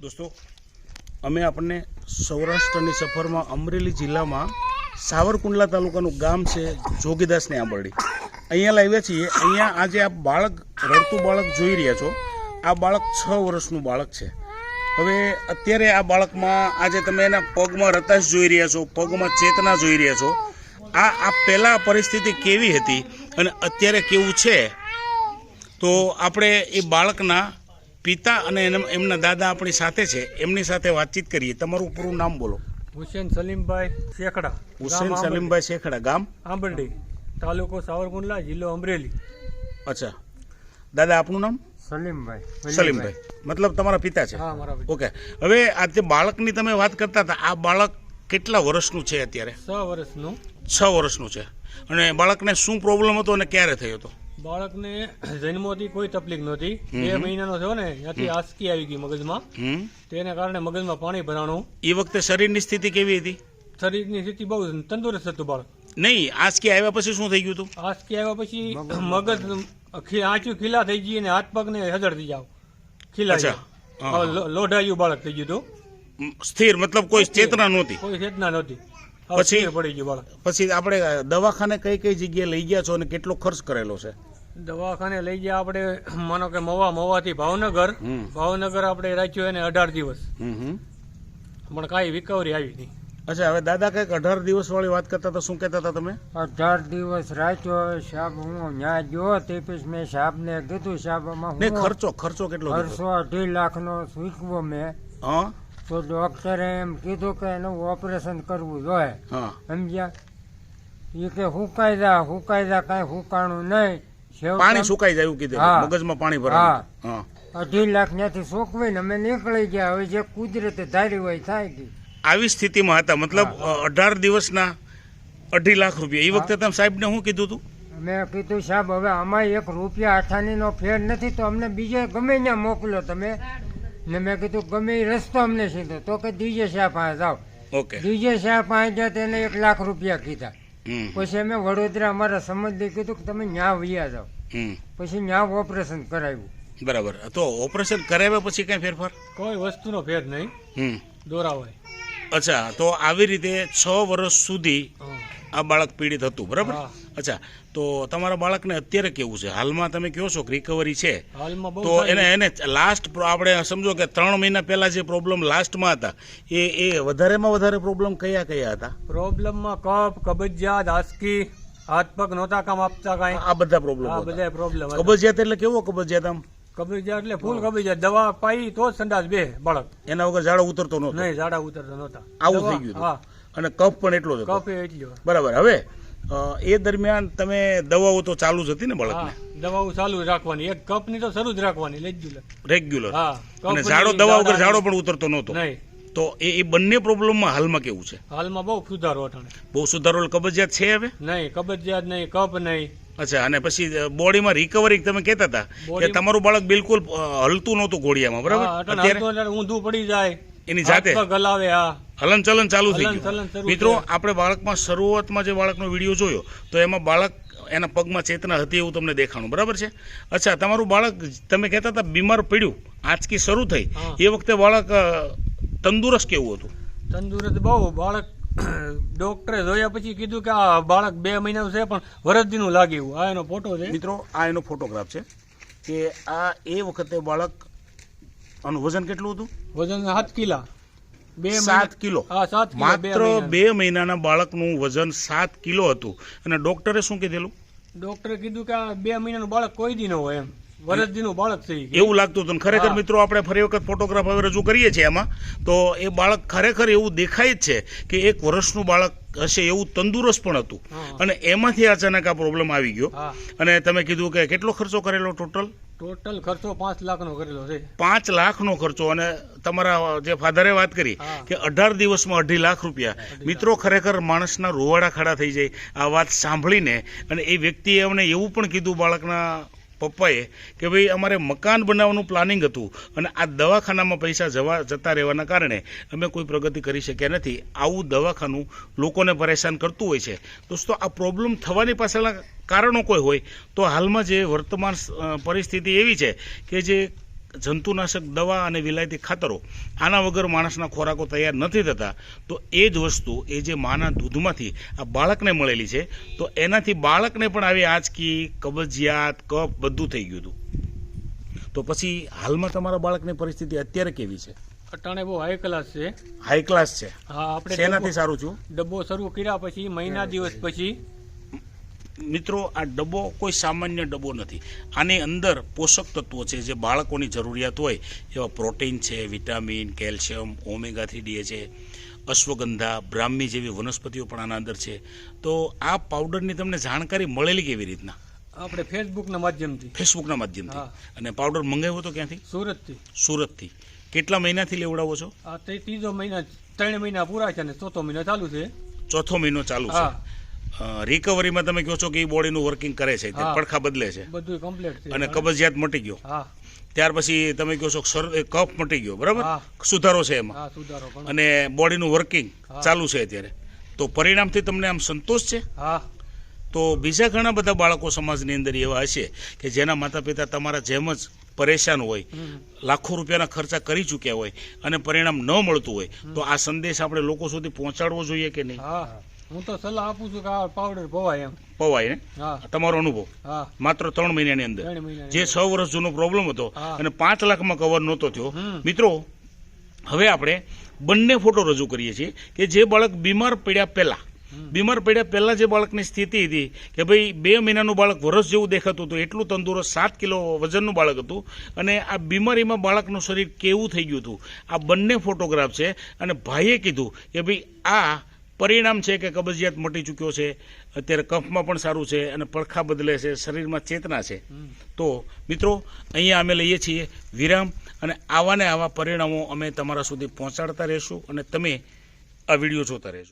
દોસ્તો, અમે આપણને સૌરાષ્ટ્રની સફરમાં અમરેલી જિલ્લામાં સાવરકુંડલા તાલુકાનું ગામ છે, જોગીદાસની આંબરડી. અહીંયા લાવ્યા છીએ. અહીંયા આજે આ બાળક, રડતું બાળક જોઈ રહ્યા છો. આ બાળક છ વર્ષનું બાળક છે. હવે અત્યારે આ બાળકમાં આજે તમે એના પગમાં રતાશ જોઈ રહ્યા છો, પગમાં ચેતના જોઈ રહ્યા છો. આ આ પહેલાં પરિસ્થિતિ કેવી હતી અને અત્યારે કેવું છે? તો આપણે એ બાળકના પિતા અને એના- એમના દાદા આપણી સાથે છે. એમની સાથે વાતચીત કરીએ. તમારું પૂરું નામ બોલો. હુસેન સલીમભાઈ શેખડા. હુસેન સલીમભાઈ શેખડા ગામ? આંબરડી. તાલુકો સાવરકુંડલા જિલ્લો અમરેલી. અચ્છા. દાદા આપનું નામ? સલીમભાઈ. સલીમભાઈ. મતલબ તમારા પિતા છે? હા મારા ભાઈ ઓકે. હવે આ જે બાળકની તમે વાત કરતા હતા આ બાળક કેટલા વર્ષનું છે અત્યારે? છ વર્ષનું. છ વર્ષનું છે. અને બાળકને શું પ્રોબ્લેમ હતો અને ક્યારે થયો હતો? બાળકને જન્મોથી કોઈ તકલીફ નહોતી. બે મહિનાનો થયો ને ત્યાંથી આસકી આવી ગઈ મગજમાં. હમ. તેને કારણે મગજમાં પાણી ભરાણું. એ વખતે શરીરની સ્થિતિ કેવી હતી? શરીરની સ્થિતિ બહુ તંદુરસ્ત હતું બાળક. નહીં આસકી આવ્યા પછી શું થઈ ગયું હતું? આસકી આવ્યા પછી મગજ આંચું ખીલા થઈ ગઈ અને હાથ પગને થઈ જાવ. ખીલા. લોઢાયું બાળક થઈ ગયું હતું. સ્થિર મતલબ કોઈ ચેતના નહોતી? કોઈ ચેતના નહોતી. પછી? પડી ગયું બાળક. પછી આપણે દવાખાને કઈ કઈ જગ્યાએ લઈ ગયા છો અને કેટલો ખર્ચ કરેલો છે? દવાખાને લઈ ગયા આપણે માનો કે મવા મવાથી ભાવનગર. ભાવનગર આપણે રાખ્યો એને અઢાર દિવસ. પણ કાંઈ રિકવરી આવી નહીં. અચ્છા હવે દાદા કંઈક અઢાર દિવસ વાળી વાત કરતા હતા શું કહેતા હતા તમે? અઢાર દિવસ રાખ્યો સાહેબ હું ન્યા જો તે પછી મેં સાહેબને કીધું સાહેબ આમાં ખર્ચો ખર્ચો કેટલો? ખર્ચો અઢી લાખનો સૂચવો મેં. હા? તો ડોક્ટરે એમ કીધું કે એનું ઓપરેશન કરવું જોઈએ. સમજ્યા? એ કે હુકાયદા હુકાયદા કાંઈ હુકાણું નહીં. પાણી સુકાઈ જાય એવું કીધું મગજમાં પાણી ભરાય. અઢી લાખ ત્યાંથી સોંકવીને અમે નીકળી ગયા. હવે જે કુદરતે ધારી હોય થાય ગઈ આવી સ્થિતિમાં હતા. મતલબ અઢાર દિવસના અઢી લાખ રૂપિયા. એ વખતે તમે સાહેબને શું કીધું હતું મેં કીધું સાહેબ હવે આમાં એક રૂપિયા અઠાણીનો ફેર નથી તો અમને બીજે ગમે ત્યાં મોકલો તમે. ને મેં કીધું ગમે એ રસ્તો અમને સીધો. તો કે ડીજે સાહેબ પાસે જાઓ. ઓકે. ડીજે સાહેબ પાસે ગયા તેને એક લાખ રૂપિયા કીધા. પછી અમે વડોદરા અમારા સંબંધી કીધું કે તમે ન્યા વૈયા જાઓ. પછી ન્યા ઓપરેશન કરાવ્યું. બરાબર. તો ઓપરેશન કરાવ્યા પછી કઈ ફેરફાર? કોઈ વસ્તુનો ભેદ નહીં. હમ. દોરા હોય અચ્છા તો આવી રીતે છ વર્ષ સુધી. આ બાળક પીડિત હતું બરાબર? અચ્છા તો તમારા બાળકને અત્યારે કેવું છે? હાલમાં તમે કહો છો કે રિકવરી છે. તો એને એને લાસ્ટ આપણે સમજો કે ત્રણ મહિના પહેલા જે પ્રોબ્લેમ લાસ્ટમાં હતા એ એ વધારેમાં વધારે પ્રોબ્લેમ કયા કયા હતા? પ્રોબ્લેમમાં કફ કબજિયાત આસકી હાથ પગ નહોતા કામ આપતા કાંઈ. આ બધા પ્રોબ્લેમ આ બધા પ્રોબ્લેમ કબજિયાત એટલે કેવો કબજિયાત આમ? કબજિયાત એટલે ફૂલ કબજિયાત. દવા પાઈ તો જ સંડાસ બે બાળક. એના વગર ઝાડા ઉતરતો નહોતો? નહીં ઝાડા ઉતરતો નહોતા. આવું થઈ ગયું હા. અને કફ પણ એટલો જ કફ એ બરાબર. હવે એ દરમિયાન તમે દવાઓ તો ચાલુ જ હતી ને બાળકને દવાઓ ચાલુ રાખવાની. એક કપની તો શરૂ જ રાખવાની રેગ્યુલર રેગ્યુલર હા અને ઝાડો દવા વગર ઝાડો પણ ઉતરતો નહોતો. નહીં. તો એ એ બંને પ્રોબ્લેમમાં હાલમાં કેવું છે? હાલમાં બહુ સુધારો અટાણે બહુ સુધારો કબજિયાત છે હવે? નહીં કબજિયાત નહીં કપ નહીં. અચ્છા અને પછી બોડીમાં રિકવરી તમે કહેતા હતા કે તમારું બાળક બિલકુલ હલતું નહોતું ઘોડિયામાં બરાબર? અત્યારે? ઊંધું પડી જાય. એની જાતે. હલાવે હા. હલન ચલન ચાલુ થઈ ગયું. મિત્રો આપણે બાળકમાં શરૂઆતમાં જે બાળકનો વીડિયો જોયો તો એમાં બાળક એના પગમાં ચેતના હતી એવું તમને દેખાણું. બરાબર છે? અચ્છા તમારું બાળક તમે કહેતા હતા બીમાર પડ્યું આંચકી શરૂ થઈ. એ વખતે બાળક તંદુરસ્ત કેવું હતું? તંદુરસ્ત બહુ. બાળક ડોક્ટરે જોયા પછી કીધું કે આ બાળક બે મહિનાનું છે પણ વરસદીનું લાગ્યું. આ એનો ફોટો છે? મિત્રો આ એનો ફોટોગ્રાફ છે કે આ એ વખતે બાળક આનું વજન કેટલું હતું? વજન સાત કિલા. બે સાત કિલો. માત્ર બે મહિનાના બાળકનું વજન સાત કિલો હતું. અને ડોક્ટરે શું કીધેલું? ડોક્ટરે કીધું કે આ બે મહિનાનું બાળક કોઈ દી ન હોય એમ. વરસદીનું બાળક છે એવું લાગતું હતું ખરેખર મિત્રો આપણે ફરી વખત ફોટોગ્રાફ હવે રજૂ કરીએ છીએ એમાં તો એ બાળક ખરેખર એવું દેખાય જ છે કે એક વર્ષનું બાળક હશે એવું તંદુરસ્ત પણ હતું. અને એમાંથી અચાનક આ પ્રોબ્લેમ આવી ગયો. અને તમે કીધું કે કેટલો ખર્ચો કરેલો ટોટલ ટોટલ ખર્ચો પાંચ લાખનો કરેલો છે. પાંચ લાખનો ખર્ચો. અને તમારા જે ફાધરે વાત કરી કે અઢાર દિવસમાં અઢી લાખ રૂપિયા. મિત્રો ખરેખર માણસના રૂવાડા ખડા થઈ જાય. આ વાત સાંભળીને અને એ વ્યક્તિએ અમને એવું પણ કીધું બાળકના પપ્પાએ કે ભાઈ, અમારે મકાન બનાવવાનું પ્લાનિંગ હતું અને આ દવાખાનામાં પૈસા જવા, જતા રહેવાના કારણે અમે કોઈ પ્રગતિ કરી શક્યા નથી. આવું દવાખાનું લોકોને પરેશાન કરતું હોય છે. દોસ્તો, આ પ્રોબ્લેમ થવાની પાછળના કારણો કોઈ હોય તો હાલમાં જે વર્તમાન પરિસ્થિતિ એવી છે કે જે જંતુનાશક દવા અને વિલાયતી ખાતરો આના વગર માણસના ખોરાકો તૈયાર નથી થતા તો એ જ વસ્તુ એ જે માના દૂધમાંથી આ બાળકને મળેલી છે તો એનાથી બાળકને પણ આવી આંચકી કબજિયાત કફ બધું થઈ ગયું હતું. તો પછી હાલમાં તમારા બાળકની પરિસ્થિતિ અત્યારે કેવી છે? અટાણે બહુ હાઈ ક્લાસ છે. હાઈ ક્લાસ છે. હા આપણે શેનાથી સારું છું? ડબ્બો શરૂ કર્યા પછી મહિના દિવસ પછી મિત્રો આ ડબ્બો કોઈ સામાન્ય ડબ્બો નથી. આની અંદર પોષક તત્વો છે જે બાળકોની જરૂરિયાત હોય એવા પ્રોટીન છે vitamin calcium omega three DHA છે અશ્વગંધા બ્રાહ્મી જેવી વનસ્પતિઓ પણ આના અંદર છે. તો આ પાવડરની તમને જાણકારી મળેલી કેવી રીતના? આપણે ફેસબુકના માધ્યમથી. ફેસબુકના માધ્યમથી. અને પાવડર મંગાવ્યો તો ક્યાંથી? સુરતથી. સુરતથી. કેટલા મહિનાથી લેવડાવો છો? આ ત્રીજો મહિના ત્રણ મહિના પૂરા છે અને ચોથો મહિનો ચાલુ છે. ચોથો મહિનો ચાલુ છે. રિકવરીમાં તમે કહો છો કે એ બોડીનું વર્કિંગ કરે છે પડખા બદલે છે. બધું કમ્પ્લીટ અને કબજિયાત મટી ગયો. ત્યાર પછી તમે કહો છો કફ મટી ગયો બરાબર? સુધારો છે એમાં. અને બોડીનું વર્કિંગ ચાલુ છે અત્યારે. તો પરિણામથી તમને આમ સંતોષ છે? તો બીજા ઘણા બધા બાળકો સમાજની અંદર એવા હશે કે જેના માતા પિતા તમારા જેમ જ પરેશાન હોય લાખો રૂપિયાના ખર્ચા કરી ચૂક્યા હોય અને પરિણામ ન મળતું હોય તો આ સંદેશ આપણે લોકો સુધી પહોંચાડવો જોઈએ કે નહીં? હા તો સલાહ આપું છું કે આ પાવડર પવાય એમ. પવાય ને? તમારો અનુભવ? માત્ર ત્રણ મહિનાની અંદર. જે છ વર્ષ જૂનો પ્રોબ્લેમ હતો અને પાંચ લાખમાં કવર નહોતો થયો. મિત્રો હવે આપણે બંને ફોટો રજૂ કરીએ છીએ કે જે બાળક બીમાર પડ્યા પહેલાં બીમાર પડ્યા પહેલાં જે બાળકની સ્થિતિ હતી કે ભાઈ બે મહિનાનું બાળક વરસ જેવું દેખાતું હતું એટલું તંદુરસ્ત સાત કિલો વજનનું બાળક હતું અને આ બીમારીમાં બાળકનું શરીર કેવું થઈ ગયું હતું. આ બંને ફોટોગ્રાફ છે અને ભાઈએ કીધું કે ભાઈ આ પરિણામ છે કે કબજિયાત મટી ચૂક્યો છે. અત્યારે કફમાં પણ સારું છે અને પડખા બદલે છે શરીરમાં ચેતના છે. તો મિત્રો અહીંયા અમે લઈએ છીએ વિરામ અને આવા ને આવા પરિણામો અમે તમારા સુધી પહોંચાડતા રહેશું અને તમે આ વીડિયો જોતા રહેજો.